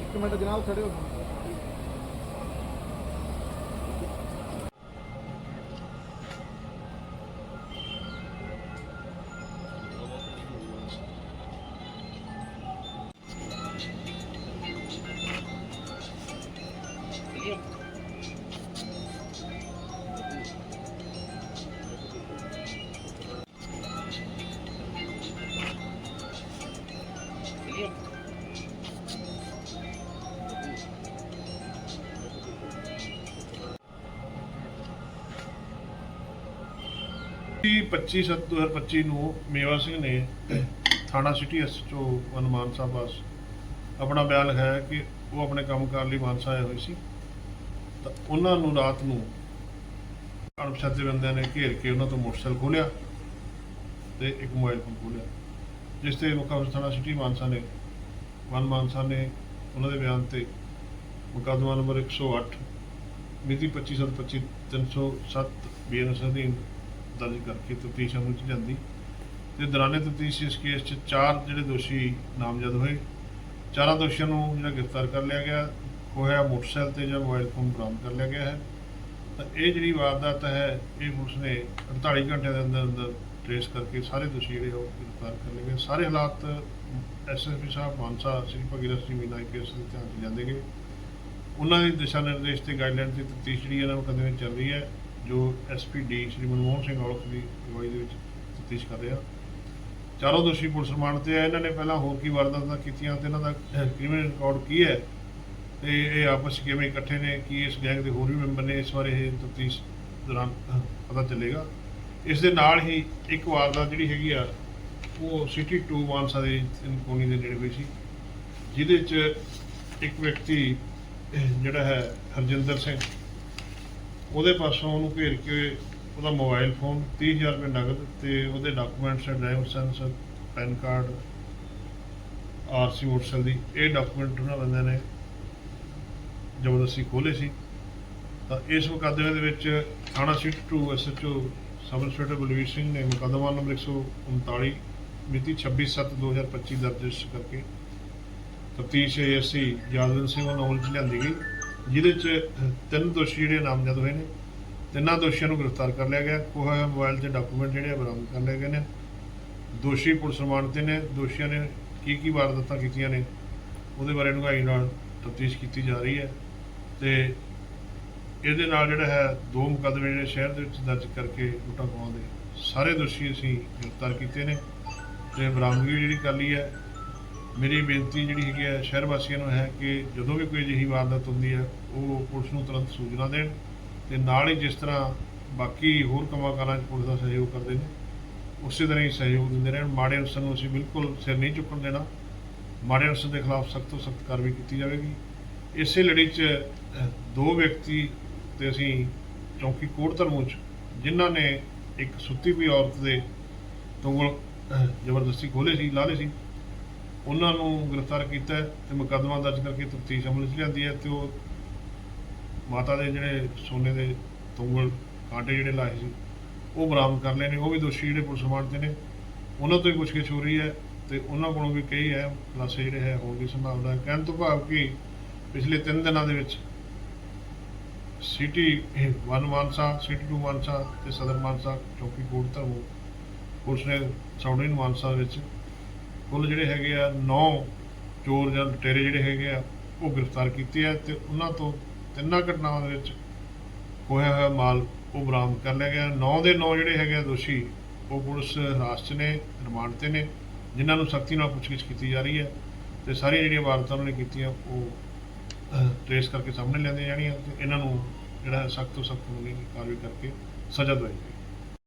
ਇੱਕ ਮਿੰਟ ਜਨਾਬ ਖੜੇ ਹੋ। 25 ਸੱਤ 2025 ਨੂੰ ਮੇਵਾ ਸਿੰਘ ਨੇ ਥਾਣਾ ਸਿਟੀ ਐਸਐਚਓ ਵਨਮਾਨ ਸਾਹਿਬ ਪਾਸ ਆਪਣਾ ਬਿਆਨ ਲਿਖਾਇਆ ਕਿ ਉਹ ਆਪਣੇ ਕੰਮ ਕਰਨ ਲਈ ਮਾਨਸਾ ਆਏ ਹੋਏ ਸੀ। ਤਾਂ ਉਹਨਾਂ ਨੂੰ ਰਾਤ ਨੂੰ ਅਣਪਛਾਤੇ ਬੰਦਿਆਂ ਨੇ ਘੇਰ ਕੇ ਉਹਨਾਂ ਤੋਂ ਮੋਟਰਸਾਈਕਲ ਖੋਲਿਆ ਤੇ ਇੱਕ ਮੋਬਾਈਲ ਫੋਨ ਖੋਲਿਆ ਜਿਸ ਤੇ ਮੁਕੱਦਮਾ ਥਾਣਾ ਸਿਟੀ ਮਾਨਸਾ ਨੇ ਵਨ ਮਾਨਸਾ ਨੇ ਉਹਨਾਂ ਦੇ ਬਿਆਨ ਤੇ ਮੁਕੱਦਮਾ ਨੰਬਰ 108 ਮਿਤੀ 25 ਸੱਤ 25 307 ਬੀਐਨਐਸ ਅਧੀਨ ਦਰਜ ਕਰਕੇ ਤਫਤੀਸ਼ ਅਮਲ ਚ ਜਾਂਦੀ ਤੇ ਦੌਰਾਨੇ ਤਫਤੀਸ਼ ਇਸ ਕੇਸ 'ਚ ਚਾਰ ਜਿਹੜੇ ਦੋਸ਼ੀ ਨਾਮਜ਼ਦ ਹੋਏ, ਚਾਰਾਂ ਦੋਸ਼ੀਆਂ ਨੂੰ ਜਿਹੜਾ ਗ੍ਰਿਫਤਾਰ ਕਰ ਲਿਆ ਗਿਆ ਹੋਇਆ ਮੋਟਰਸਾਈਕਲ ਤੇ ਜਾਂ ਮੋਬਾਈਲ ਫੋਨ ਬਰਾਮਦ ਕਰ ਲਿਆ ਗਿਆ ਹੈ। ਤਾਂ ਇਹ ਜਿਹੜੀ ਵਾਰਦਾਤ ਹੈ, ਇਹ ਪੁਲਿਸ ਨੇ 48 ਘੰਟਿਆਂ ਦੇ ਅੰਦਰ ਅੰਦਰ ਟ੍ਰੇਸ ਕਰਕੇ ਸਾਰੇ ਦੋਸ਼ੀ ਜਿਹੜੇ ਉਹ ਗ੍ਰਿਫਤਾਰ ਕਰ ਲਏ ਗਏ। ਸਾਰੇ ਹਾਲਾਤ ਐਸਐਸਪੀ ਸਾਹਿਬ, ਮਾਨਸਾ, ਸ੍ਰੀ ਭਗੀਰਥ ਸਿੰਘ ਮੀਨਾ ਕੇਸ ਦੇ ਧਿਆਨ 'ਚ ਜਾਂਦੇ ਗਏ। ਉਹਨਾਂ ਦੇ ਦਿਸ਼ਾ ਨਿਰਦੇਸ਼ ਤੇ ਗਾਈਡਲਾਈਨ ਦੀ ਤਫਤੀਸ਼ ਜਿਹੜੀ ਇਹਨਾਂ ਮੁਕੱਦਮੇ ਵਿੱਚ ਚੱਲ ਰਹੀ ਹੈ, ਜੋ ਐਸਪੀ ਸ਼੍ਰੀ ਮਨਮੋਹਨ ਸਿੰਘ ਔਲਖ ਦੀ ਅਗਵਾਈ ਦੇ ਵਿੱਚ ਤਫਤੀਸ਼ ਕਰ ਰਿਹਾ। ਚਾਰੋਂ ਦੋਸ਼ੀ ਪੁਲਿਸ ਰਿਮਾਂਡ ਤੇ ਆ ਇਹਨਾਂ ਨੇ ਪਹਿਲਾਂ ਹੋਰ ਕੀ ਵਾਰਦਾਤਾਂ ਕੀਤੀਆਂ ਤੇ ਇਹਨਾਂ ਦਾ ਕ੍ਰਿਮੀਨਲ ਰਿਕਾਰਡ ਕੀ ਹੈ ਤੇ ਇਹ ਆਪਸ ਕਿਵੇਂ ਇਕੱਠੇ ਨੇ, ਕੀ ਇਸ ਗੈਂਗ ਦੇ ਹੋਰ ਵੀ ਮੈਂਬਰ ਨੇ ਇਸ ਬਾਰੇ ਇਹ ਤਫਤੀਸ਼ ਦੌਰਾਨ ਪਤਾ ਚੱਲੇਗਾ। ਇਸ ਦੇ ਨਾਲ ਹੀ ਇੱਕ ਵਾਰਦਾਤ ਜਿਹੜੀ ਹੈਗੀ ਆ, ਉਹ ਸਿਟੀ 2 ਮਾਨਸਾ ਦੇ ਕੋਨੀ ਦੇ ਨੇੜੇ ਹੋਈ ਸੀ, ਜਿਹਦੇ 'ਚ ਇੱਕ ਵਿਅਕਤੀ ਜਿਹੜਾ ਹੈ ਹਰਜਿੰਦਰ ਸਿੰਘ, ਉਹਦੇ ਪਾਸੋਂ ਉਹਨੂੰ ਘੇਰ ਕੇ ਉਹਦਾ ਮੋਬਾਈਲ ਫੋਨ 30000 ਰੁਪਏ ਨਗਦ ਤੇ ਉਹਦੇ documents driver licence PAN card RC motorcycle ਦੀ, ਇਹ ਡਾਕੂਮੈਂਟ ਉਹਨਾਂ ਬੰਦਿਆਂ ਨੇ। ਜ਼ਬਰਦਸਤੀ ਖੋਲੇ ਸੀ, ਤਾਂ ਇਸ ਮੁਕੱਦਮੇ ਦੇ ਵਿੱਚ ਥਾਣਾ city 2 SHO sub inspector Balvir Singh ਨੇ ਮੁਕੱਦਮਾ ਨੰਬਰ 139 ਮਿਤੀ 26/7/2025 ਦਰਜ ਰਜਿਸਟਰ ਕਰਕੇ ਤਫਤੀਸ਼ ਏਐਸਸੀ ਯਾਦਵਿੰਦਰ ਸਿੰਘ ਵੱਲੋਂ ਅਮਲ 'ਚ ਲਿਆਂਦੀ ਗਈ, ਜਿਹਦੇ 'ਚ ਤਿੰਨ ਦੋਸ਼ੀ ਜਿਹੜੇ ਨਾਮਜ਼ਦ ਹੋਏ ਨੇ, ਤਿੰਨਾਂ ਦੋਸ਼ੀਆਂ ਨੂੰ ਗ੍ਰਿਫਤਾਰ ਕਰ ਲਿਆ ਗਿਆ ਕੋਹਾ ਹੋਇਆ ਮੋਬਾਈਲ ਤੇ ਡਾਕੂਮੈਂਟ ਜਿਹੜੇ ਬਰਾਮਦ ਕਰ ਲਏ ਗਏ ਨੇ। ਦੋਸ਼ੀ ਪੁਲਿਸ ਰਿਮਾਂਡ ਤੇ ਨੇ, ਦੋਸ਼ੀਆਂ ਨੇ ਕੀ ਕੀ ਵਾਰਦਾਤਾਂ ਕੀਤੀਆਂ ਨੇ, ਉਹਦੇ ਬਾਰੇ ਡੂੰਘਾਈ ਨਾਲ ਤਫਤੀਸ਼ ਕੀਤੀ ਜਾ ਰਹੀ ਹੈ ਤੇ ਇਹਦੇ ਨਾਲ ਜਿਹੜਾ ਹੈ ਦੋ ਮੁਕੱਦਮੇ ਜਿਹੜੇ ਸ਼ਹਿਰ ਦੇ ਵਿੱਚ ਦਰਜ ਕਰਕੇ ਲੁੱਟਾਂ ਖੋਹਾਂ ਦੇ ਸਾਰੇ ਦੋਸ਼ੀ ਅਸੀਂ ਗ੍ਰਿਫਤਾਰ ਕੀਤੇ ਨੇ ਤੇ ਬਰਾਮਦਗੀ ਜਿਹੜੀ ਕਰ ਲਈ ਹੈ। ਮੇਰੀ ਬੇਨਤੀ ਜਿਹੜੀ ਹੈਗੀ ਹੈ ਸ਼ਹਿਰ ਵਾਸੀਆਂ ਨੂੰ ਹੈ ਕਿ ਜਦੋਂ ਵੀ ਕੋਈ ਅਜਿਹੀ ਵਾਰਦਾਤ ਹੁੰਦੀ ਹੈ, ਉਹ ਪੁਲਿਸ ਨੂੰ ਤੁਰੰਤ ਸੂਚਨਾ ਦੇਣ ਤੇ ਨਾਲ ਹੀ ਜਿਸ ਤਰ੍ਹਾਂ ਬਾਕੀ ਹੋਰ ਕੰਮਾਂ ਕਾਰਾਂ 'ਚ ਪੁਲਿਸ ਦਾ ਸਹਿਯੋਗ ਕਰਦੇ ਨੇ, ਉਸੇ ਤਰ੍ਹਾਂ ਹੀ ਸਹਿਯੋਗ ਦਿੰਦੇ ਰਹਿਣ। ਮਾੜੇ ਅਨਸਰ ਨੂੰ ਅਸੀਂ ਬਿਲਕੁਲ ਸਿਰ ਨਹੀਂ ਚੁੱਕਣ ਦੇਣਾ। ਮਾੜੇ ਅਨਸਰ ਦੇ ਖਿਲਾਫ ਸਖਤ ਤੋਂ ਸਖਤ ਕਾਰਵਾਈ ਕੀਤੀ ਜਾਵੇਗੀ। ਇਸੇ ਲੜੀ 'ਚ ਦੋ ਵਿਅਕਤੀ ਤੇ ਅਸੀਂ ਚੌਂਕੀ ਕੋਟ ਧਰਮੂ 'ਚ, ਜਿਨ੍ਹਾਂ ਨੇ ਇੱਕ ਸੁੱਤੀ ਪਈ ਔਰਤ ਦੇ ਤੁੰਗਲ ਜ਼ਬਰਦਸਤੀ ਖੋਲੇ ਸੀ ਲਾਲੇ ਸੀ। ਉਹਨਾਂ ਨੂੰ ਗ੍ਰਿਫਤਾਰ ਕੀਤਾ ਹੈ ਤੇ ਮੁਕੱਦਮਾ ਦਰਜ ਕਰਕੇ ਤਫਤੀਸ਼ ਅਮਲ 'ਚ ਲਿਆਂਦੀ ਹੈ ਤੇ ਉਹ ਮਾਤਾ ਦੇ ਜਿਹੜੇ ਸੋਨੇ ਦੇ ਤੁੰਗਲ ਕਾਂਟੇ ਜਿਹੜੇ ਲਾਏ ਸੀ, ਉਹ ਬਰਾਮਦ ਕਰ ਲਏ ਨੇ। ਉਹ ਵੀ ਦੋਸ਼ੀ ਜਿਹੜੇ ਪੁਲਿਸ ਰਿਮਾਂਡ ਤੇ ਨੇ। ਉਹਨਾਂ ਤੋਂ ਹੀ ਪੁੱਛਗਿੱਛ ਹੋ ਰਹੀ ਹੈ। ਤੇ ਉਹਨਾਂ ਕੋਲੋਂ ਵੀ ਕਈ ਹੈ ਖੁਲਾਸੇ ਜਿਹੜੇ ਹੈ ਹੋਣ ਦੀ ਸੰਭਾਵਨਾ ਹੈ। ਕਹਿਣ ਤੋਂ ਭਾਵ ਕਿ ਪਿਛਲੇ 3 ਦਿਨਾਂ ਦੇ ਵਿੱਚ ਸਿਟੀ 1 ਮਾਨਸਾ ਸਿਟੀ 2 ਮਾਨਸਾ ਤੇ ਸਦਰ ਮਾਨਸਾ ਚੌਕੀ ਕੋਟ ਧਰਮੂ ਪੁਲਿਸ ਨੇ ਸਾਊਂਡਿੰਗ ਮਾਨਸਾ ਵਿੱਚ ਕੁੱਲ ਜਿਹੜੇ ਹੈਗੇ ਆ 9 ਚੋਰ ਜਾਂ ਲੁਟੇਰੇ ਜਿਹੜੇ ਹੈਗੇ ਆ, ਉਹ ਗ੍ਰਿਫਤਾਰ ਕੀਤੇ ਆ ਤੇ ਉਹਨਾਂ ਤੋਂ ਤਿੰਨਾਂ ਘਟਨਾਵਾਂ ਦੇ ਵਿੱਚ ਹੋਇਆ ਹੋਇਆ ਮਾਲ ਉਹ ਬਰਾਮਦ ਕਰ ਲਿਆ ਗਿਆ। 9 ਦੇ 9 ਜਿਹੜੇ ਹੈਗੇ ਆ ਦੋਸ਼ੀ, ਉਹ ਪੁਲਿਸ ਹਿਰਾਸਤ 'ਚ ਨੇ, ਰਿਮਾਂਡ ਤੇ ਨੇ। ਜਿਨ੍ਹਾਂ ਨੂੰ ਸਖਤੀ ਨਾਲ ਪੁੱਛਗਿੱਛ ਕੀਤੀ ਜਾ ਰਹੀ ਹੈ ਤੇ ਸਾਰੀਆਂ ਜਿਹੜੀਆਂ ਵਾਰਦਾਤਾਂ ਉਹਨਾਂ ਨੇ ਕੀਤੀਆਂ, ਉਹ ਟ੍ਰੇਸ ਕਰਕੇ ਸਾਹਮਣੇ ਲਿਆਂਦੀਆਂ ਜਾਣੀਆਂ ਤੇ ਇਹਨਾਂ ਨੂੰ ਜਿਹੜਾ ਸਖਤ ਤੋਂ ਸਖਤ ਕਾਰਵਾਈ ਕਰਕੇ ਸਜ਼ਾ ਦਵਾਈ ਜਾਏਗੀ।